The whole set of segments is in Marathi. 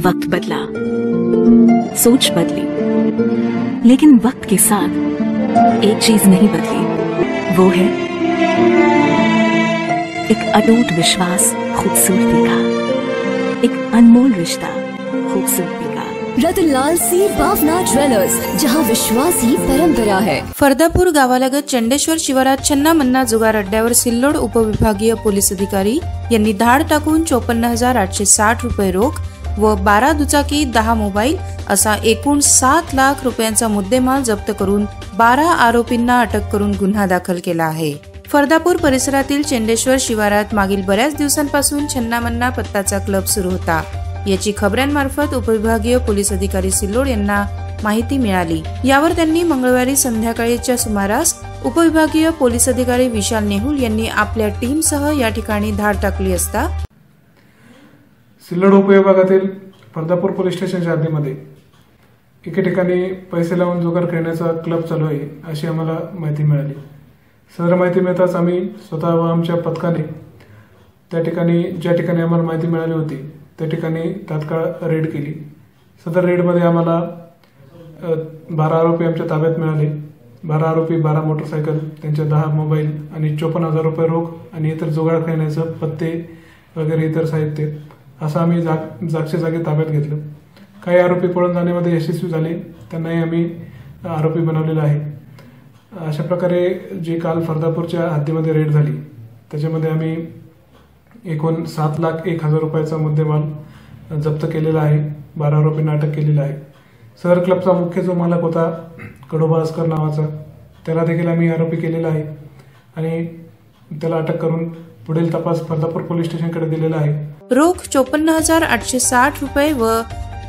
वक्त बदला। सोच बदली। लेकिन वक्त के साथ एक चीज़ नहीं बदली। वो है एक अटूट विश्वास खूबसूरती का। एक अनमोल रिश्ता खूबसूरती का। रतनलाल सी बावना ज्वेलर्स जहाँ विश्वास ही परंपरा है। फरदापूर गावालगत चंडेश्वर शिवारात छन्ना मन्ना जुगार अड्ड्यावर सिल्लोड उपविभागीय पोलीस अधिकारी यांनी धाड टाकून चोपन्न हज़ार आठशे साठ रुपये रोख व बारा दुचाकी दहा मोबाईल असा एकूण सात लाख रुपयांचा मुद्देमाल जप्त करून बारा आरोपींना अटक करून गुन्हा दाखल केला आहे. फरदापूर परिसरातील चेंडेश्वर शिवारात मागील बऱ्याच दिवसांपासून छन्नामन्ना पत्ताचा क्लब सुरू होता. याची खबऱ्यांमार्फत उपविभागीय पोलीस अधिकारी सिल्लोड यांना माहिती मिळाली. यावर त्यांनी मंगळवारी संध्याकाळीच्या सुमारास उपविभागीय पोलीस अधिकारी विशाल नेहुल यांनी आपल्या टीमसह या ठिकाणी धाड टाकली असता सिल्लड उपविभागातील फर्दापूर पोलीस स्टेशनच्या हद्दीमध्ये एके ठिकाणी पैसे लावून जुगार खेळण्याचा क्लब चालू आहे अशी आम्हाला माहिती मिळाली. सदर माहिती मिळताच आम्ही स्वतः व आमच्या पथकाने त्या ठिकाणी ज्या ठिकाणी आम्हाला माहिती मिळाली होती त्या ठिकाणी तात्काळ रेड केली. सदर रेडमध्ये आम्हाला बारा आरोपी आमच्या ताब्यात मिळाले. बारा आरोपी बारा मोटरसायकल त्यांच्या दहा मोबाईल आणि चोपन्न हजार रुपये रोख आणि इतर जुगाड खेळण्याचं पत्ते वगैरे इतर साहित्य असं आम्ही जाग जागच्या जागी ताब्यात घेतलं. काही आरोपी पळून जाण्यामध्ये यशस्वी झाले. त्यांनाही आम्ही आरोपी बनवलेला आहे. अशा प्रकारे जी काल फरदापूरच्या हद्दीमध्ये रेड झाली त्याच्यामध्ये आम्ही एकूण सात लाख एक हजार रुपयाचा मुद्देमाल जप्त केलेला आहे. बारा आरोपींना अटक केलेला आहे. सदर क्लबचा मुख्य जो मालक होता कडोबा अस्कर नावाचा त्याला देखील आम्ही आरोपी केलेला आहे. आणि त्याला अटक करून पुढील तपास फरदापूर पोलीस स्टेशनकडे दिलेला आहे. रोख चोपन्न हजार आठशे साठ रुपये व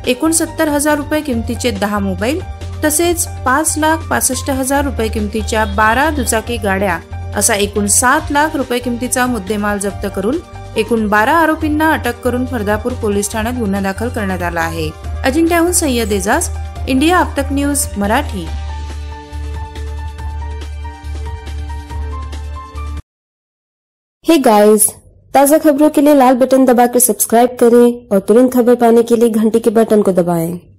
एकोणसत्तर हजार रुपये किमतीचे दहा मोबाईल तसेच पाच लाख पासष्ट हजार रुपये किमतीच्या बारा दुचाकी गाड्या असा एकूण सात लाख रुपये किमतीचा मुद्देमाल जप्त करून एकूण बारा आरोपींना अटक करून फरदापूर पोलीस ठाण्यात गुन्हा दाखल करण्यात आला आहे. अजिंठ्याहून Sayyad Ejaz India आपतक news Marathi. Hey guys ताज़ा खबरों के लिए लाल बटन दबाकर सब्सक्राइब करें और तुरंत खबर पाने के लिए घंटी के बटन को दबाएं।